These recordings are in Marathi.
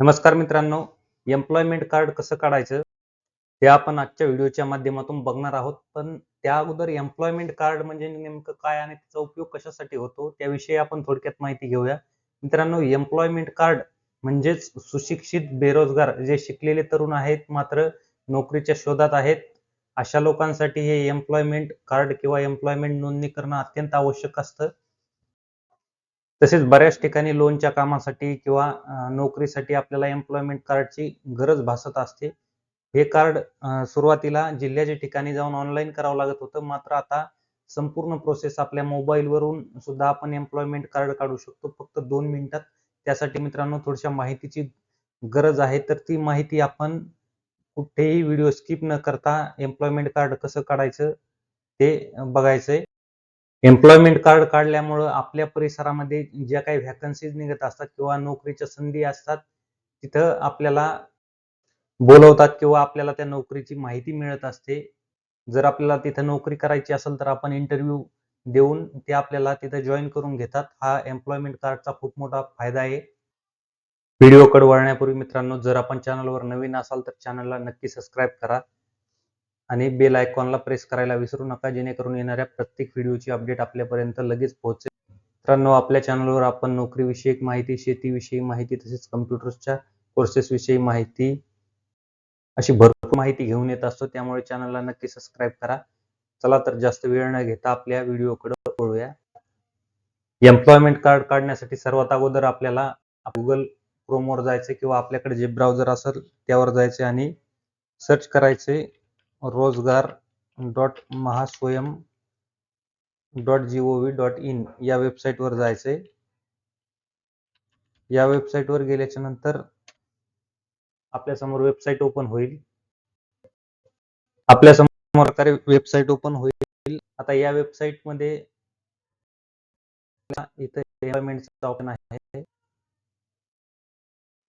नमस्कार मित्रांनो एम्प्लॉयमेंट कार्ड कसं काढायचं ते आपण आजच्या व्हिडिओच्या माध्यमातून बघणार आहोत. पण त्या अगोदर एम्प्लॉयमेंट कार्ड म्हणजे नेमकं काय आणि त्याचा उपयोग कशासाठी होतो त्याविषयी आपण थोडक्यात माहिती घेऊया. मित्रांनो एम्प्लॉयमेंट कार्ड म्हणजेच सुशिक्षित बेरोजगार जे शिकलेले तरुण आहेत मात्र नोकरीच्या शोधात आहेत अशा लोकांसाठी हे एम्प्लॉयमेंट कार्ड किंवा एम्प्लॉयमेंट नोंदणी करणं अत्यंत आवश्यक असतं. तसेच बऱ्याच ठिकाणी लोनच्या कामासाठी किंवा नोकरीसाठी आपल्याला एम्प्लॉयमेंट कार्डची गरज भासत असते. हे कार्ड सुरुवातीला जिल्ह्याच्या ठिकाणी जाऊन ऑनलाईन करावं लागत होतं. मात्र आता संपूर्ण प्रोसेस आपल्या मोबाईलवरून सुद्धा आपण एम्प्लॉयमेंट कार्ड काढू शकतो. फक्त दोन मिनिटात. त्यासाठी मित्रांनो थोडशा माहितीची गरज आहे. तर ती माहिती आपण कुठेही व्हिडिओ स्किप न करता एम्प्लॉयमेंट कार्ड कसं काढायचं ते बघायचंय. एम्प्लॉयमेंट कार्ड काढल्यामुळं आपल्या परिसरामध्ये ज्या काही व्हॅकन्सीज निघत असतात किंवा नोकरीच्या संधी असतात तिथं आपल्याला बोलवतात किंवा आपल्याला त्या नोकरीची माहिती मिळत असते. जर आपल्याला तिथं नोकरी करायची असेल तर आपण इंटरव्ह्यू देऊन ते आपल्याला तिथं जॉईन करून घेतात. हा एम्प्लॉयमेंट कार्डचा खूप मोठा फायदा आहे. व्हिडिओकडे वळण्यापूर्वी मित्रांनो जर आपण चॅनलवर नवीन असाल तर चॅनलला नक्की सबस्क्राईब करा. आणि बेल आयकॉनला प्रेस करायला विसरू नका जेणेकरून येणाऱ्या प्रत्येक व्हिडिओची अपडेट आपल्यापर्यंत लगेच पोहोचेल. मित्रांनो आपल्या चॅनलवर आपण नोकरीविषयक माहिती शेतीविषयी माहिती तसेच कम्प्युटर्सच्या कोर्सेस विषयी माहिती अशी भरपूर माहिती घेऊन येत असतो. त्यामुळे चॅनलला नक्की सबस्क्राईब करा. चला तर जास्त वेळ न घेता आपल्या व्हिडिओकडे वळूया. एम्प्लॉयमेंट कार्ड काढण्यासाठी सर्वात अगोदर आपल्याला गुगल क्रोमवर जायचे किंवा आपल्याकडे जे ब्राउझर असेल त्यावर जायचे आणि सर्च करायचे Rojgar dot Mahaswayam dot G O V dot in या वेबसाईटवर जायचे. या वेबसाईटवर गेल्याच्यानंतर आपल्यासमोर वेबसाईट ओपन होईल. आपल्यासमोर प्रकारे वेबसाईट ओपन होईल. आता या वेबसाईटमध्ये इथे एम्प्लॉयमेंटचा ऑप्शन आहे.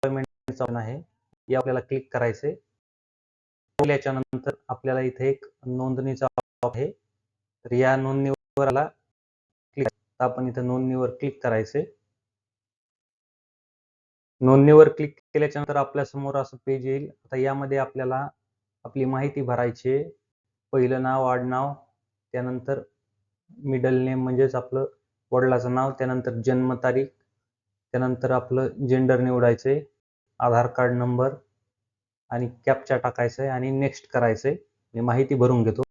एम्प्लॉयमेंटचा ऑप्शन आहे. या आपल्याला क्लिक करायचे. केल्याच्यानंतर आपल्याला इथे एक नोंदणीचा आहे. तर या नोंदणीवर आला. क्लिक आपण इथे नोंदणीवर क्लिक करायचे. नोंदणीवर क्लिक केल्याच्यानंतर आपल्यासमोर असं पेज येईल. आता यामध्ये आपल्याला आपली माहिती भरायची पहिलं नाव आडनाव त्यानंतर मिडल नेम म्हणजेच आपलं वडिलाचं नाव त्यानंतर जन्मतारीख त्यानंतर आपलं जेंडर निवडायचे आधार कार्ड नंबर आणि कॅपचा टाकायचा आहे आणि नेक्स्ट करायचंय. मी माहिती भरून घेतो.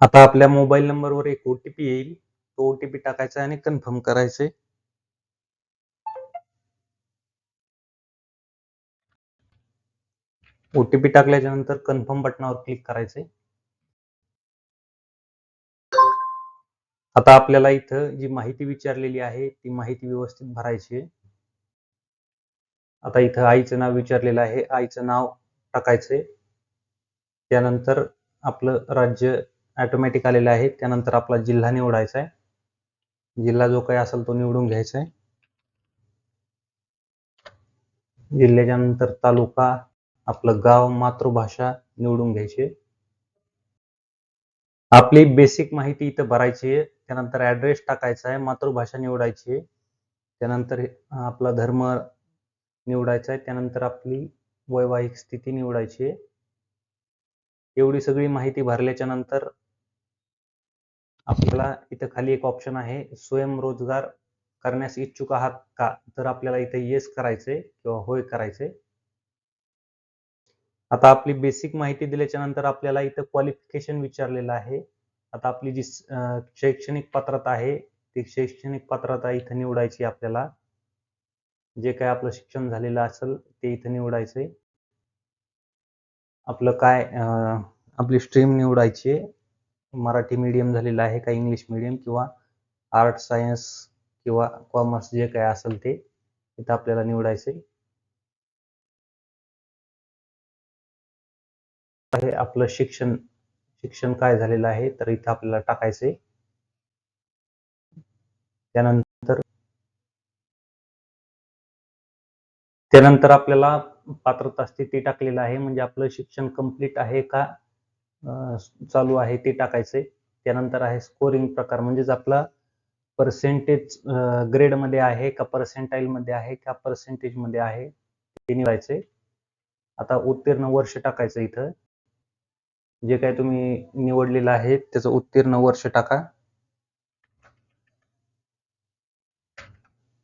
आता आपल्या मोबाईल नंबरवर एक ओ टी पी येईल. तो ओ टी पी टाकायचा आहे आणि कन्फर्म करायचंय. ओ टी पी टाकल्याच्या नंतर कन्फर्म बटनावर क्लिक करायचंय. आता आपल्याला इथं जी माहिती विचारलेली आहे ती माहिती व्यवस्थित भरायची आहे. आता इथं आईचं नाव विचारलेलं आहे. आईचं नाव टाकायचंय. त्यानंतर आपलं राज्य ऑटोमॅटिक आलेलं आहे. त्यानंतर आपला जिल्हा निवडायचा आहे. जिल्हा जो काही असेल तो निवडून घ्यायचा आहे. जिल्ह्याच्या नंतर तालुका आपलं गाव मातृभाषा निवडून घ्यायची. आपली बेसिक माहिती इथं भरायची आहे. त्यानंतर ऍड्रेस टाकायचा आहे. मातृभाषा निवडायची आहे. त्यानंतर आपला धर्म निवडायचा आहे. त्यानंतर आपली वैवाहिक स्थिती निवडायची आहे. एवढी सगळी माहिती भरल्याच्या नंतर आपल्याला इथं खाली एक ऑप्शन आहे. स्वयंरोजगार करण्यास इच्छुक आहात का? तर आपल्याला इथे येस करायचंय किंवा होय करायचंय. आता आपली बेसिक माहिती दिल्याच्या नंतर आपल्याला इथं क्वालिफिकेशन विचारलेलं आहे. आता आपली जी शैक्षणिक पात्रता आहे ती शैक्षणिक पात्रता इथं निवडायची आपल्याला. जे काय आपलं शिक्षण झालेलं असेल ते इथं निवडायचंय. आपलं काय आपली स्ट्रीम निवडायची आहे. मराठी मीडियम झालेलं आहे का इंग्लिश मीडियम किंवा आर्ट सायन्स किंवा कॉमर्स जे काय असेल ते इथं आपल्याला निवडायचंय. आहे आपलं शिक्षण शिक्षण काय झालेलं आहे तर इथं आपल्याला टाकायचंय. त्यानंतर त्यानंतर आपल्याला पात्रता स्थिती टाकलेलं आहे म्हणजे आपलं शिक्षण कंप्लीट आहे का चालू आहे ते टाकायचंय. त्यानंतर आहे स्कोरिंग प्रकार म्हणजेच आपला पर्सेंटेज ग्रेडमध्ये आहे का पर्सेंटाईलमध्ये आहे का पर्सेंटेजमध्ये आहे ते निवडायचे आता उत्तीर्ण वर्ष टाकायचं इथं. जे काय तुम्ही निवडलेलं आहे त्याचं उत्तीर्ण वर्ष टाका.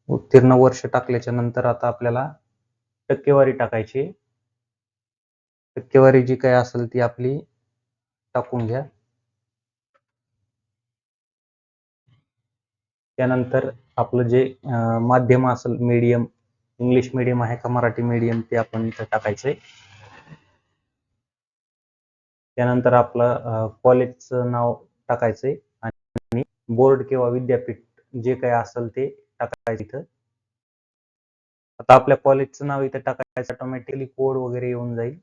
उत्तीर्ण वर्ष टाकल्याच्या नंतर आता आपल्याला टक्केवारी टाकायची. टक्केवारी जी काय असेल ती आपली टाकून घ्या. त्यानंतर आपलं जे माध्यम असेल मीडियम इंग्लिश मीडियम आहे का मराठी मीडियम ते आपण इथं टाकायचंय. त्यानंतर आपलं कॉलेजचं नाव टाकायचंय. आणि बोर्ड किंवा विद्यापीठ जे काय असेल ते टाकायचं इथं. आता आपल्या कॉलेजचं नाव इथं टाकायचं ऑटोमॅटिकली कोड वगैरे येऊन जाईल.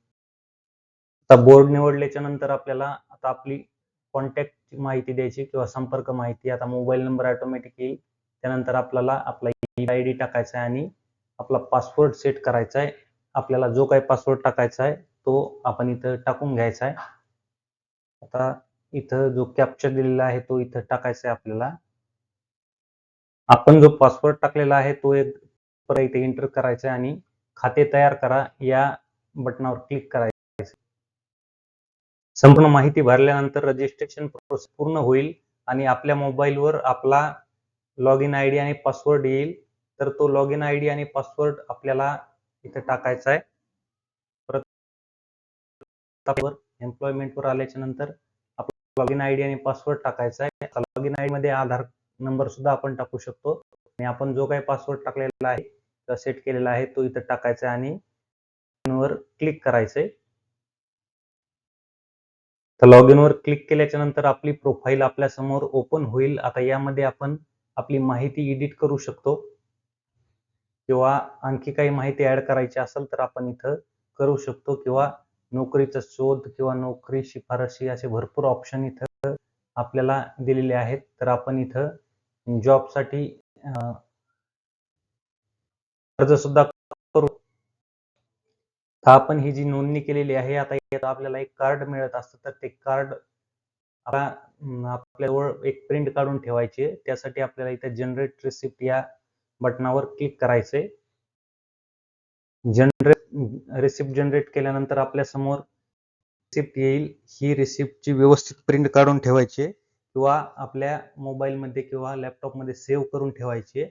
आता बोर्ड निवडल्याच्या नंतर आपल्याला आता आपली कॉन्टॅक्ट माहिती द्यायची किंवा संपर्क माहिती आता मोबाईल नंबर ऑटोमॅटिक येईल त्यानंतर आपल्याला आपला ईमेल आय डी टाकायचा आहे आणि आपला पासवर्ड सेट करायचा आहे. आपल्याला जो काही पासवर्ड टाकायचा आहे तो आपण इथं टाकून घ्यायचा आहे. आता इथं जो कॅप्चर दिलेला आहे तो इथं टाकायचा आहे आपल्याला. आपण जो पासवर्ड टाकलेला आहे तो एक परत इथे एंटर करायचं आणि खाते तयार करा. या बटनावर क्लिक करायचं. संपूर्ण माहिती भरल्यानंतर रजिस्ट्रेशन प्रोसेस पूर्ण होईल आणि आपल्या मोबाईलवर आपला लॉग इन आय डी आणि पासवर्ड येईल. तर तो लॉग इन आय डी आणि पासवर्ड आपल्याला इथे टाकायचा आहे परत एम्प्लॉयमेंटवर आल्याच्यानंतर आपला लॉग इन आय डी आणि पासवर्ड टाकायचा आहे लॉग इन आयमध्ये आधार नंबर सुद्धा आपण टाकू शकतो. आणि आपण जो काही पासवर्ड टाकलेला आहे सेट केलेला आहे तो इथं टाकायचा आणि वर क्लिक करायचंय. तर लॉग इन वर क्लिक केल्याच्यानंतर आपली प्रोफाईल आपल्यासमोर ओपन होईल. आता यामध्ये आपण आपली माहिती एडिट करू शकतो. किंवा आणखी काही माहिती ऍड करायची असेल तर आपण इथं करू शकतो. किंवा नोकरीचा शोध किंवा नोकरी शिफारशी असे भरपूर ऑप्शन इथं आपल्याला दिलेले आहेत. तर आपण इथं जॉबसाठी अर्ज सुद्धा करू. आपण ही जी नोंदणी केलेली आहे आता आपल्याला एक कार्ड मिळत असतं तर ते कार्ड आपल्याजवळ एक प्रिंट काढून ठेवायचे त्यासाठी आपल्याला इथे जनरेट रिसिप्ट या बटनावर क्लिक करायचे जनरेट रिसिप्ट जनरेट केल्यानंतर आपल्यासमोर रिसिप्ट येईल. ही रिसिप्टची व्यवस्थित प्रिंट काढून ठेवायची किंवा आपल्या मोबाईलमध्ये किंवा लॅपटॉपमध्ये सेव्ह करून ठेवायची आहे.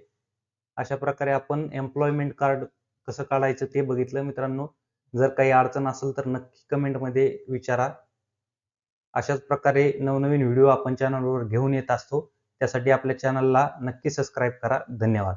अशा प्रकारे आपण एम्प्लॉयमेंट कार्ड कसं काढायचं ते बघितलं. मित्रांनो जर काही अडचण असेल तर नक्की कमेंटमध्ये विचारा. अशाच प्रकारे नवनवीन व्हिडिओ आपण चॅनलवर घेऊन येत असतो. त्यासाठी आपल्या चॅनलला नक्की सबस्क्राईब करा. धन्यवाद.